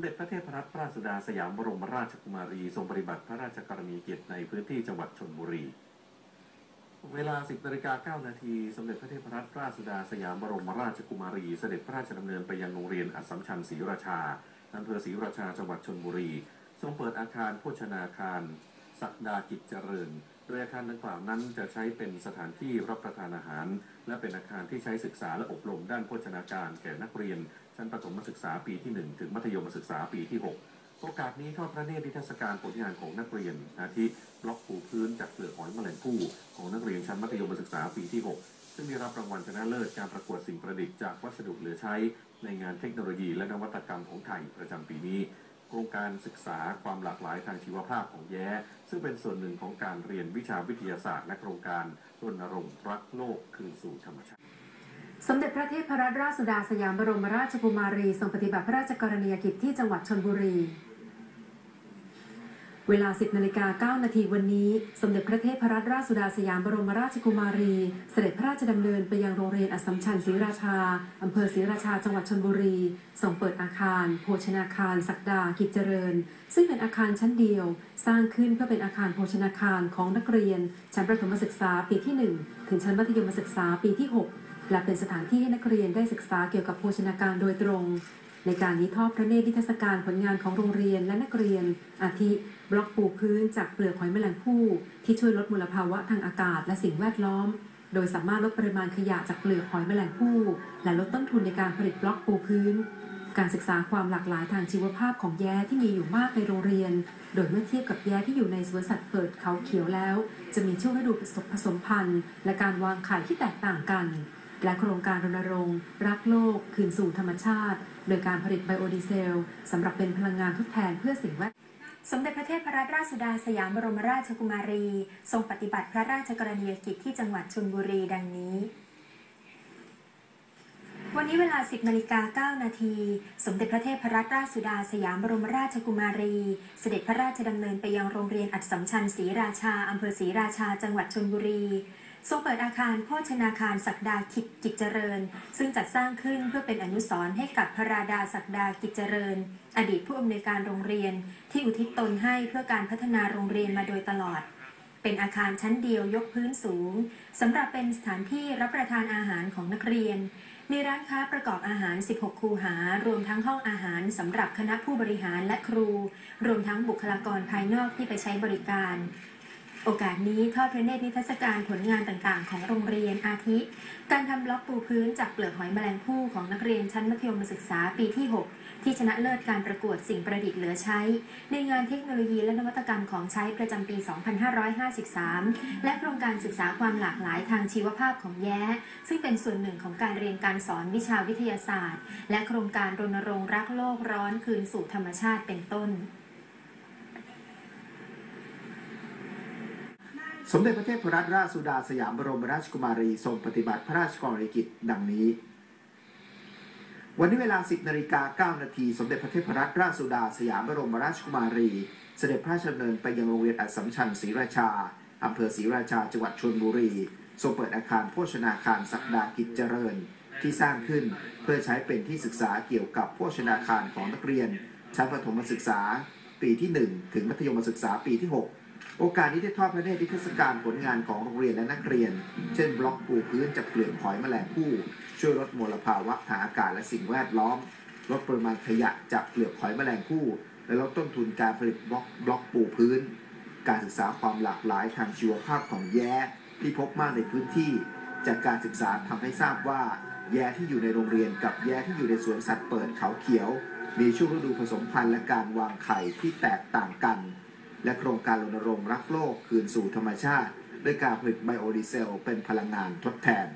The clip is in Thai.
เด็จพระเทพรัตนราชสุดาสยามบรมราชกุมารี ทรงปฏิบัติพระราชกรณียกิจในพื้นที่จังหวัดชนบุรี เวลา 10นาฬิกา9นาที สมเด็จพระเทพรัตนราชสุดาสยามบรมราชกุมารี เสด็จพระราชดำเนินไปยังโรงเรียนอัสสัมชัญศรีราชาอำเภอศรีราชาจังหวัดชนบุรี ทรงเปิดอาคารโภชนาคารศักดากิจเจริญ โดยอาคารดังกล่าวนั้นจะใช้เป็นสถานที่รับประทานอาหาร และเป็นอาคารที่ใช้ศึกษาและอบรมด้านโภชนาการแก่นักเรียน ชั้นประถมศึกษาปีที่ 1 ถึงมัธยมศึกษาปีที่ 6โอกาสนี้ทอดพระเนตรนิทรรศการผลงานของนักเรียนอาทิบล็อกปูพื้นจากเปลือกหอยแมลงภู่ของนักเรียนชั้นมัธยมศึกษาปีที่ 6 ซึ่งได้รับรางวัลชนะเลิศการประกวดสิ่งประดิษฐ์จากวัสดุเหลือใช้ ในงานเทคโนโลยีและนวัตกรรมของไทยประจำปีนี้ โครงการศึกษาความหลากหลายทางชีวภาพของแย้ ซึ่งเป็นส่วนหนึ่งของการเรียนวิชาวิทยาศาสตร์และโครงการรณรงค์รักโลกคืนสู่ธรรมชาติ สมเด็จพระเทพรัตนราชสุดาสยามบรมราชกุมารีทรงปฏิบัติพระราชกรณียกิจที่จังหวัดชนบุรี เวลา 10นาฬิกา9นาทีวันนี้ สมเด็จพระเทพรัตนราชสุดาสยามบรมราชกุมารี เสด็จพระราชดำเนินไปยังโรงเรียนอัสสัมชัญศรีราชา อำเภอศรีราชาจังหวัดชนบุรีทรงเปิดอาคาร โภชนาคาร ศักดากิจเจริญ ซึ่งเป็นอาคารชั้นเดียว สร้างขึ้นเพื่อเป็นอาคารโภชนาคารของนักเรียน ชั้นประถมศึกษาปีที่ 1 ถึงชั้นมัธยมศึกษาปีที่ 6 และเป็นสถานที่ให้นักเรียนได้ศึกษาเกี่ยวกับโภชนาการโดยตรง ในการนี้ทอดพระเนตรนิทรรศการผลงานของโรงเรียนและนักเรียน อาทิบล็อกปูพื้นจากเปลือกหอยแมลงภู่ที่ช่วยลดมลภาวะทางอากาศและสิ่งแวดล้อม โดยสามารถลดปริมาณขยะจากเปลือกหอยแมลงภู่และลดต้นทุนในการผลิตบล็อกปูพื้น การศึกษาความหลากหลายทางชีวภาพของแย้ที่มีอยู่มากในโรงเรียน โดยเมื่อเทียบกับแย้ที่อยู่ในสวนสัตว์เปิดเขาเขียวแล้ว จะมีช่วงฤดูผสมผสมพันธุ์ และการวางไข่ที่แตกต่างกันและโครงการรณรงค์ รักโลก คืนสู่ธรรมชาติ โดยการผลิตไบโอดีเซลสำหรับเป็นพลังงานทดแทนเพื่อสิ่งแวดสมเด็จพระเทพรัตนราชสุดาสยามบรมราชกุมารี ทรงปฏิบัติพระราชกรณียกิจที่จังหวัดชลบุรีดังนี้ วันนี้เวลา 10นาฬิกา9นาที สมเด็จพระเทพรัตนราชสุดาสยามบรมราชกุมารี เสด็จพระราชดำเนินไปยังโรงเรียนอัดสัมชัญศรีราชา อำเภอศรีราชา จังหวัดชลบุรี ทรงเปิดอาคารโภชนาคารศักดาขิดกิจเจริญ ซึ่งจัดสร้างขึ้นเพื่อเป็นอนุสรณ์ให้กับพระราดาศักดากิจเจริญ อดีตผู้อำนวยการโรงเรียน ที่อุทิศตนให้เพื่อการพัฒนาโรงเรียนมาโดยตลอด เป็นอาคารชั้นเดียวยกพื้นสูงสำหรับเป็นสถานที่รับประทานอาหารของนักเรียน มีร้านค้าประกอบอาหาร 16 คูหารวมทั้งห้องอาหารสำหรับคณะผู้บริหารและครู รวมทั้งบุคลากรภายนอกที่ไปใช้บริการ โอกาสนี้ทอดพระเนตรนิทรรศการผลงานต่างๆ ของโรงเรียนอาทิ การทำบล็อกปูพื้นจากเปลือกหอยแมลงภู่ของนักเรียนชั้นมัธยมศึกษาปีที่ 6 ที่ชนะเลิศการประกวดสิ่งประดิษฐ์เหลือใช้ ในงานเทคโนโลยีและนวัตกรรมของใช้ประจำปี 2553 และโครงการศึกษาความหลากหลายทางชีวภาพของแย้ ซึ่งเป็นส่วนหนึ่งของการเรียนการสอนวิชาวิทยาศาสตร์ และโครงการรณรงค์รักโลกร้อนคืนสู่ธรรมชาติเป็นต้น สมเด็จพระเทพรัตนราชสุดาสยามบรมราชกุมารีทรงปฏิบัติพระราชกรณียกิจดังนี้ วันนี้เวลา 10นาฬิกา9นาทีสมเด็จพระเทพรัตนราชสุดาสยามบรมราชกุมารี เสด็จพระราชดำเนินไปยังโรงเรียนอัสสัมชัญศรีราชาอำเภอศรีราชาจังหวัดชลบุรีทรงเปิดอาคารโภชนาคารศักดากิจเจริญ ที่สร้างขึ้นเพื่อใช้เป็นที่ศึกษาเกี่ยวกับโภชนาคารของนักเรียน ชั้นประถมศึกษาปีที่ 1 ถึงมัธยมศึกษาปีที่ 6 โอกาสนี้ได้ทอดพระเนตรนิทรรศการผลงานของโรงเรียนและนักเรียน เช่น บล็อกปูพื้นจากเปลือกหอยแมลงภู่ช่วยลดมลภาวะทางอากาศและสิ่งแวดล้อม ลดปริมาณขยะจากเปลือกหอยแมลงภู่และลดต้นทุนการผลิตบล็อกบล็อกปูพื้น การศึกษาความหลากหลายทางชีวภาพของแย้ที่พบมากในพื้นที่ จากการศึกษาทำให้ทราบว่า แย้ที่อยู่ในโรงเรียนกับแย้ที่อยู่ในสวนสัตว์เปิดเขาเขียว มีช่วงฤดูผสมพันธุ์และการวางไข่ที่แตกต่างกัน และโครงการรณรงค์รักโลกคืนสู่ธรรมชาติ ด้วยการผลิตไบโอดีเซล เป็นพลังงานทดแทน